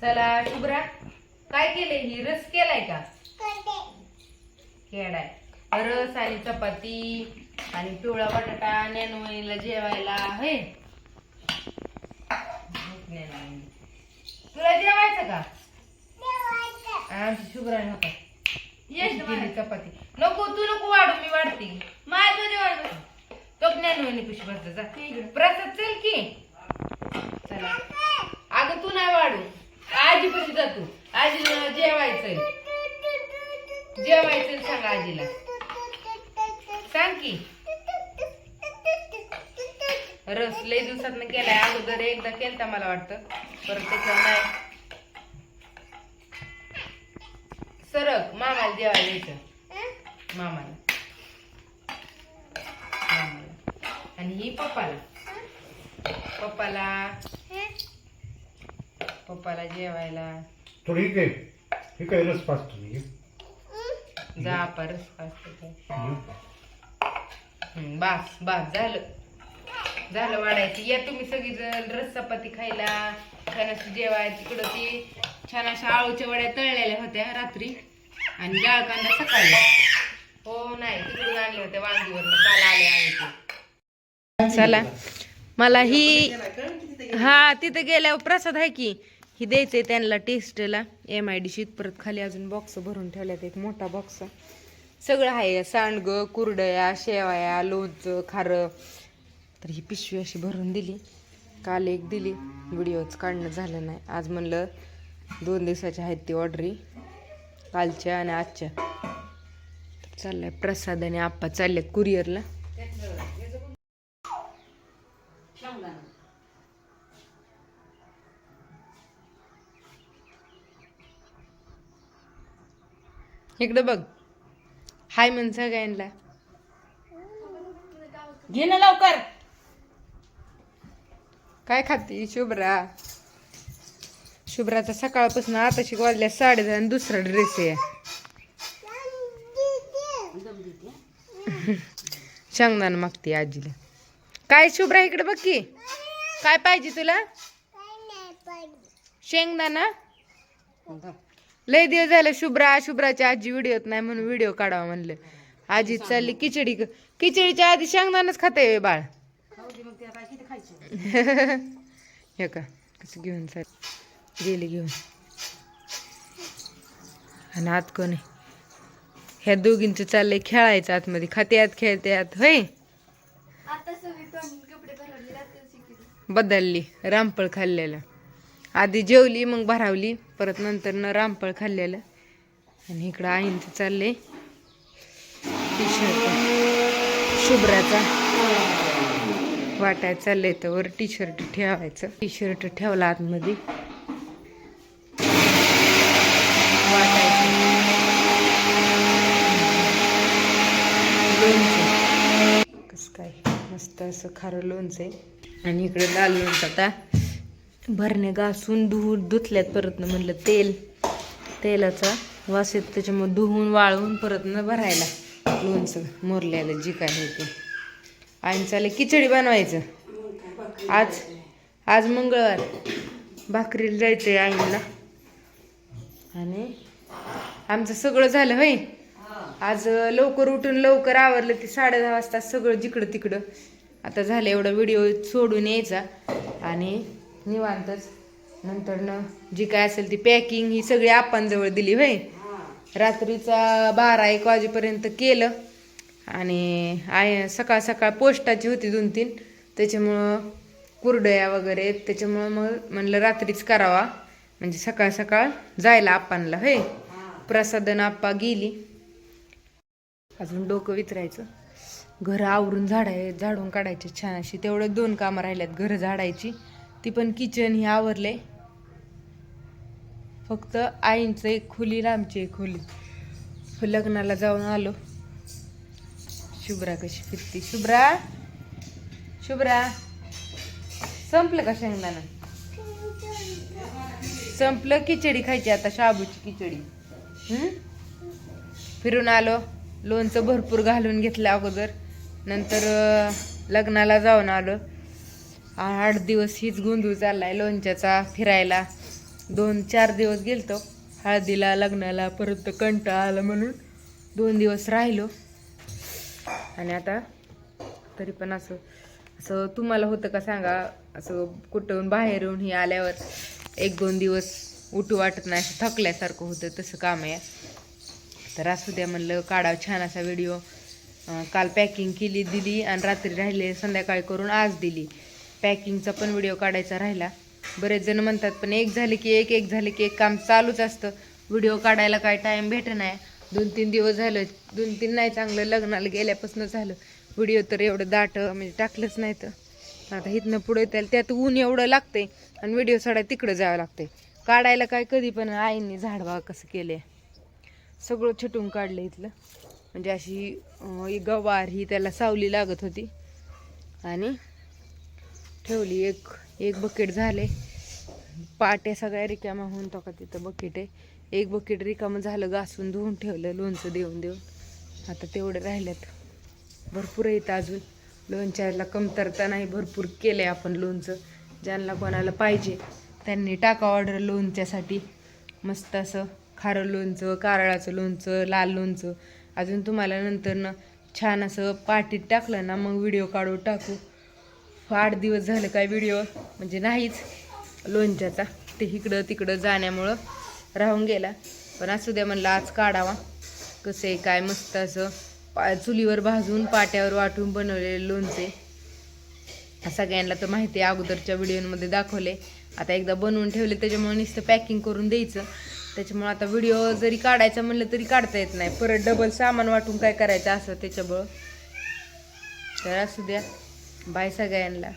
चला शुभ्रा. काय केलंय ही? रस केलाय का? केडाय रस आणि चपाती आणि पिवळा बटाटा नॅनवणीला जेवायला हे? तुला जेवायचं का? आमची शुभ्रा नका. केली चपाती? नको तू नको वाढू मी वाढते. माझं जेवायचं तो ज्ञानवणी पिशवी भरते. जा. प्रसाद चल की. चला. अगं तू नाही वाढू. आजी कशी जा तू. आजीला जेवायचंय. जेवायचंय सांग आजीला. सांग की. रस लय दिवसात केलाय. अगोदर एकदा केलता मला वाटतं. परत त्याच्यावर नाही. सरक मामाला जेवायला यायचं. मामाला. मामाला. आणि ही पप्पाला. पप्पाला पप्पाला जेवायला. थोडी ही काय ही काय रस पाच तुम्ही जा परस बास बास झालं. झालं वाढायचं. या तुम्ही सगळी जण रस चपाती खायला. छान अशी जेवाय तिकडं ती छान अशा आळूच्या वड्या तळलेल्या होत्या रात्री. आणि डाळ कांदा सकाळी. हो नाही तिकडून आणले होते वांगीवरनं. काल आले आम्ही चला. मला ही हा तिथे गेल्यावर प्रसाद आहे की? ही द्यायचंय त्यांना टेस्टला. एम आय डी शीत परत खाली अजून बॉक्स भरून ठेवल्यात एक मोठा बॉक्स सगळं आहे सांडगं कुरडया शेवया लोणचं खारं. तर ही पिशवी अशी भरून दिली. काल एक दिली. व्हिडिओच काढणं झालं नाही. आज म्हणलं दोन दिवसाच्या आहेत ती ऑर्डरी कालच्या आणि आजच्या. तर चाललंय प्रसाद आणि आप्पा चालल्यात कुरिअरला इकडं बघ. हाय म्हण सगळ्यांना. घे ना लवकर. काय खाते शुभ्रा? शुभ्राचा सकाळपासून आताशी वाजल्या साडे आणि दुसरा ड्रेस आहे. शेंगदाणा मागते आजीला. काय शुभ्रा इकडे बघ की. काय पाहिजे तुला? शेंगदाणा? लय दिवस झालं शुभ्रा शुभ्राची आजी व्हिडिओत नाही म्हणून व्हिडिओ काढावा म्हणलं. आजी चालली खिचडी क- खिचडीच्या आधी शेंगदाणाच खाते बाळ. हे का कसं घेऊन चाल गेली घेऊन. आणि आत कोण ह्या दोघींचं चाललंय खेळायचं आतमध्ये. खात्यात खेळत्यात होय? बदलली रामफळ खाल्लेलं. आधी जेवली मग भरावली. परत नंतर न रामफळ खाल्लेलं. आणि इकडं आईंचं चाललंय. टी शर्ट शुभ्राचा वाटायचं चाललंय तर वर टी शर्ट ठेवायचं. टी शर्ट ठेवला आतमध्ये. लोणचं कसं काय? मस्त असं खारं लोणचं आहे. आणि इकडे लाल लोणचं आता. भरणे घासून धुवून धुतल्यात परत न म्हणलं तेल. तेलाचा वास येतो त्याच्यामुळे धुवून वाळवून परत न भरायला. लोणचं मोरल्याला जी काय आहे ते. आणि चालेल खिचडी बनवायचं. आज आज मंगळवार. भाकरीला जायचं आहे आईला. आणि आमचं सगळं झालं होय? आज लवकर उठून लवकर आवरलं ती साडे दहा वाजता सगळं जिकडं तिकडं आता झालं एवढा व्हिडिओ सोडून यायचा. आणि निवांतच. नंतर न जी काय असेल ती पॅकिंग ही सगळी आपांजवळ दिली होय. रात्रीचा बारा एक वाजेपर्यंत केलं. आणि आय सकाळ सकाळ पोस्टाची होती दोन तीन. त्याच्यामुळं कुरडया वगैरे त्याच्यामुळं मग म्हणलं रात्रीच करावा. म्हणजे सकाळ सकाळ जायला आप्पांना होय. प्रसादन आप्पा गेली. अजून डोकं वितरायचं. घर आवरून झाडाय झाडून काढायचे छान अशी. तेवढं दोन कामं राहिल्यात घरं झाडायची. ती पण किचन ही आवरले. फक्त आईंचं एक खोली रामची एक खोली. हो, लग्नाला जाऊन आलो. शुभ्रा कशी फिरती. शुभ्रा? शुभ्रा? संपलं का शेंगदाणा? संपलं? खिचडी खायची आता शाबूची खिचडी. फिरून आलो. लोणचं भरपूर घालून घेतलं अगोदर. नंतर लग्नाला जाऊन आलो. आठ दिवस हीच गोंधळ आहे लोणच्याचा फिरायला. दोन चार दिवस गेलतो. हळदीला लग्नाला परत कंटाळा आला म्हणून दोन दिवस राहिलो. आणि आता तरी पण असं असं तुम्हाला होतं का सांगा? असं कुठून बाहेरून हे ही आल्यावर एक दोन दिवस उठू वाटत नाही असं थकल्यासारखं होतं तसं काम आहे. तर असू द्या म्हणलं काढावं छान असा व्हिडिओ काल पॅकिंग केली दिली आणि रात्री राहिले संध्याकाळी करून आज दिली. पॅकिंगचा पण व्हिडिओ काढायचा राहिला. बरेच जण म्हणतात पण एक झाले की एक एक झाले की एक काम चालूच असतं. व्हिडिओ काढायला काय टाईम भेट नाही. दोन तीन दिवस झालं दोन तीन नाही चांगलं लग्नाला गेल्यापासून झालं. व्हिडिओ तर एवढं दाट म्हणजे टाकलंच नाही तर. आता इथनं पुढे त्याला त्यात ऊन एवढं लागतंय आणि व्हिडिओ साड्या तिकडं जावं लागतंय. काढायला काय कधी पण आईंनी झाडवा कसं केले सगळं छटून काढलं इथलं. म्हणजे अशी गवार ही त्याला सावली लागत होती. आणि ठेवली. एक एक बकेट झाले. पाट्या सगळ्या रिकामा होऊन तो का तिथं बकेट आहे. एक बकेट रिकामं झालं घासून धुवून ठेवलं लोणचं देऊन देऊन. आता तेवढे राहिल्यात. भरपूर येतं अजून. लोणच्याला कमतरता नाही भरपूर केलं आहे आपण लोणचं. ज्यांना कोणाला पाहिजे त्यांनी टाका ऑर्डर लोणच्यासाठी. मस्त असं खारं लोणचं कारळाचं लोणचं लाल लोणचं. अजून तुम्हाला नंतर छान असं पाटीत टाकलं ना मग व्हिडिओ काढून टाकू. आठ दिवस झालं काय व्हिडिओ म्हणजे नाहीच लोणच्याचा. ते इकडं तिकडं जाण्यामुळं राहून गेला. पण असू द्या म्हणलं आज काढावा. कसं आहे काय मस्त असं पा चुलीवर भाजून पाट्यावर वाटून बनवलेले लोणचे. सगळ्यांना तर माहिती आहे अगोदरच्या व्हिडिओमध्ये दाखवले. आता एकदा बनवून ठेवले त्याच्यामुळे नुसतं पॅकिंग करून द्यायचं. त्याच्यामुळे आता व्हिडिओ जरी काढायचा म्हणलं तरी काढता येत नाही. परत डबल सामान वाटून काय करायचं असं त्याच्यामुळं. तर असू द्या. बाय सगळ्यांना